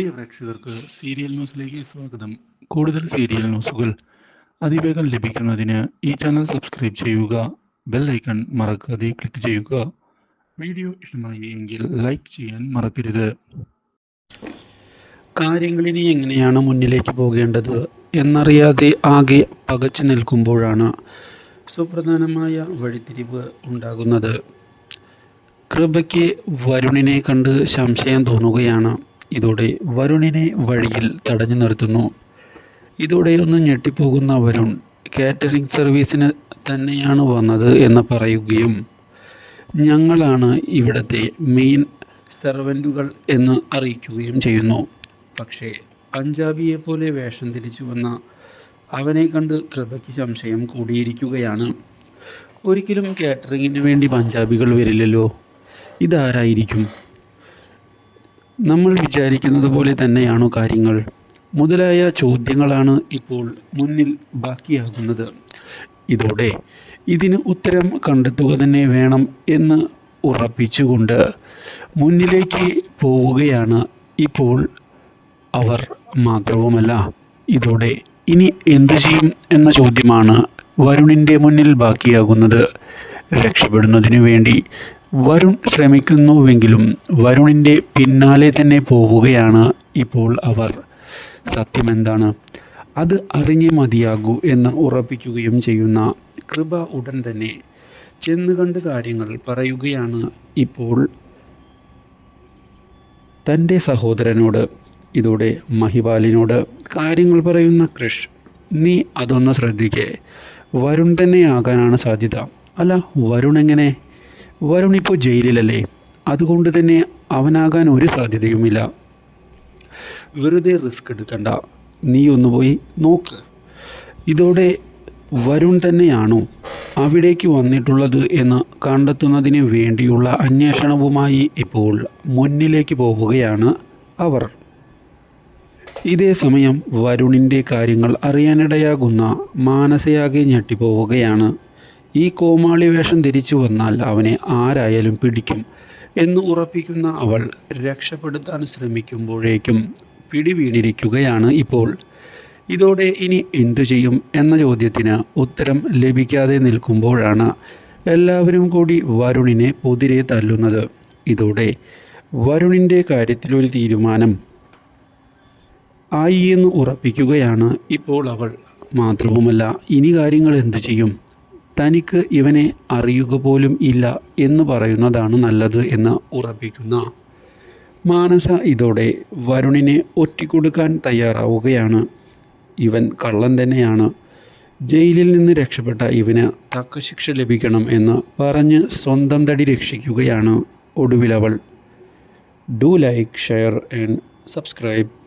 പ്രിയ പ്രേക്ഷകർക്ക് സീരിയൽ ന്യൂസിലേക്ക് സ്വാഗതം. കൂടുതൽ സീരിയൽ ന്യൂസുകൾ അതിവേഗം ലഭിക്കുന്നതിന് ഈ ചാനൽ സബ്സ്ക്രൈബ് ചെയ്യുക ബെൽ ഐക്കൺ മറക്കാതെ ക്ലിക്ക് ചെയ്യുക. വീഡിയോ ഇഷ്ടമായി എങ്കിൽ ലൈക്ക് ചെയ്യാൻ മറക്കരുത്. കാര്യങ്ങളിനി എങ്ങനെയാണ് മുന്നിലേക്ക് പോകേണ്ടത് എന്നറിയാതെ ആകെ പകച്ചു നിൽക്കുമ്പോഴാണ് സുപ്രധാനമായ വഴിത്തിരിവ് ഉണ്ടാകുന്നത്. കൃപയ്ക്ക് വരുണിനെ കണ്ട് സംശയം തോന്നുകയാണ്. ഇതോടെ വരുണിനെ വഴിയിൽ തടഞ്ഞു നിർത്തുന്നു. ഇതോടെ ഒന്ന് ഞെട്ടിപ്പോകുന്ന വരുൺ കാറ്ററിംഗ് സർവീസിന് തന്നെയാണ് വന്നത് എന്ന് പറയുകയും ഞങ്ങളാണ് ഇവിടുത്തെ മെയിൻ സെർവന്റുകൾ എന്ന് അറിയിക്കുകയും ചെയ്യുന്നു. പക്ഷേ പഞ്ചാബിയെ പോലെ വേഷം തിരിച്ചു വന്ന അവനെ കണ്ട് കൃപയ്ക്ക് സംശയം കൂടിയിരിക്കുകയാണ്. ഒരിക്കലും കാറ്ററിങ്ങിന് വേണ്ടി പഞ്ചാബികൾ വരില്ലല്ലോ. ഇതാരായിരിക്കും? നമ്മൾ വിചാരിക്കുന്നത് പോലെ തന്നെയാണോ കാര്യങ്ങൾ? മുതലായ ചോദ്യങ്ങളാണ് ഇപ്പോൾ മുന്നിൽ ബാക്കിയാകുന്നത്. ഇതോടെ ഇതിന് ഉത്തരം കണ്ടെത്തുക തന്നെ വേണം എന്ന് ഉറപ്പിച്ചുകൊണ്ട് മുന്നിലേക്ക് പോവുകയാണ് ഇപ്പോൾ അവർ മാത്രവുമല്ല. ഇതോടെ ഇനി എന്തു ചെയ്യും എന്ന ചോദ്യമാണ് വരുണിന്റെ മുന്നിൽ ബാക്കിയാകുന്നത്. രക്ഷപ്പെടുന്നതിനു വേണ്ടി വരുൺ ശ്രമിക്കുന്നുവെങ്കിലും വരുണിന്റെ പിന്നാലെ തന്നെ പോവുകയാണ് ഇപ്പോൾ അവർ. സത്യമെന്താണ്? അത് അറിഞ്ഞേ മതിയാകൂ എന്ന് ഉറപ്പിക്കുകയും ചെയ്യുന്ന കൃപ ഉടൻ തന്നെ ചെന്ന് കണ്ട് കാര്യങ്ങൾ പറയുകയാണ് ഇപ്പോൾ തന്റെ സഹോദരനോട് ഇതോടെ മഹിപാലിനോട് കാര്യങ്ങൾ പറയുന്ന കൃഷ് നീ അതൊന്ന് ശ്രദ്ധിക്കേ. വരുൺ തന്നെ ആകാനാണ് സാധ്യത. അല്ല വരുൺ എങ്ങനെ? വരുൺ ഇപ്പോൾ ജയിലിലല്ലേ? അതുകൊണ്ട് തന്നെ അവനാകാൻ ഒരു സാധ്യതയുമില്ല. വെറുതെ റിസ്ക് എടുക്കണ്ട. നീ ഒന്ന് പോയി നോക്ക്. ഇതോടെ വരുൺ തന്നെയാണോ അവിടേക്ക് വന്നിട്ടുള്ളത് എന്ന് കണ്ടെത്തുന്നതിന് വേണ്ടിയുള്ള അന്വേഷണവുമായി ഇപ്പോൾ മുന്നിലേക്ക് പോവുകയാണ് അവർ. ഇതേ സമയം വരുണിന്റെ കാര്യങ്ങൾ അറിയാനിടയാകുന്ന മാനസയാകെ ഞെട്ടിപ്പോവുകയാണ്. ഈ കോമാളി വേഷം ധരിച്ചു വന്നാൽ അവനെ ആരായാലും പിടിക്കും എന്ന് ഉറപ്പിക്കുന്ന അവൾ രക്ഷപ്പെടുത്താൻ ശ്രമിക്കുമ്പോഴേക്കും പിടിവീണിരിക്കുകയാണ് ഇപ്പോൾ. ഇതോടെ ഇനി എന്തു ചെയ്യും എന്ന ചോദ്യത്തിന് ഉത്തരം ലഭിക്കാതെ നിൽക്കുമ്പോഴാണ് എല്ലാവരും കൂടി വരുണിനെ പൊതിരെ തല്ലുന്നത്. ഇതോടെ വരുണിന്റെ കാര്യത്തിലൊരു തീരുമാനം ആയി എന്ന് ഉറപ്പിക്കുകയാണ് ഇപ്പോൾ അവൾ. മാത്രവുമല്ല ഇനി കാര്യങ്ങൾ എന്തു ചെയ്യും? തനിക്ക് ഇവനെ അറിയുക പോലും ഇല്ല എന്ന് പറയുന്നതാണ് നല്ലത് എന്ന് ഉറപ്പിക്കുന്ന മാനസ ഇതോടെ വരുണിനെ ഒറ്റിക്കൊടുക്കാൻ തയ്യാറാവുകയാണ്. ഇവൻ കള്ളൻ തന്നെയാണ്. ജയിലിൽ നിന്ന് രക്ഷപ്പെട്ട ഇവന് തക്ക ശിക്ഷ ലഭിക്കണം എന്ന് പറഞ്ഞ് സ്വന്തം തടി രക്ഷിക്കുകയാണ് ഒടുവിലവൾ. Do like share and subscribe.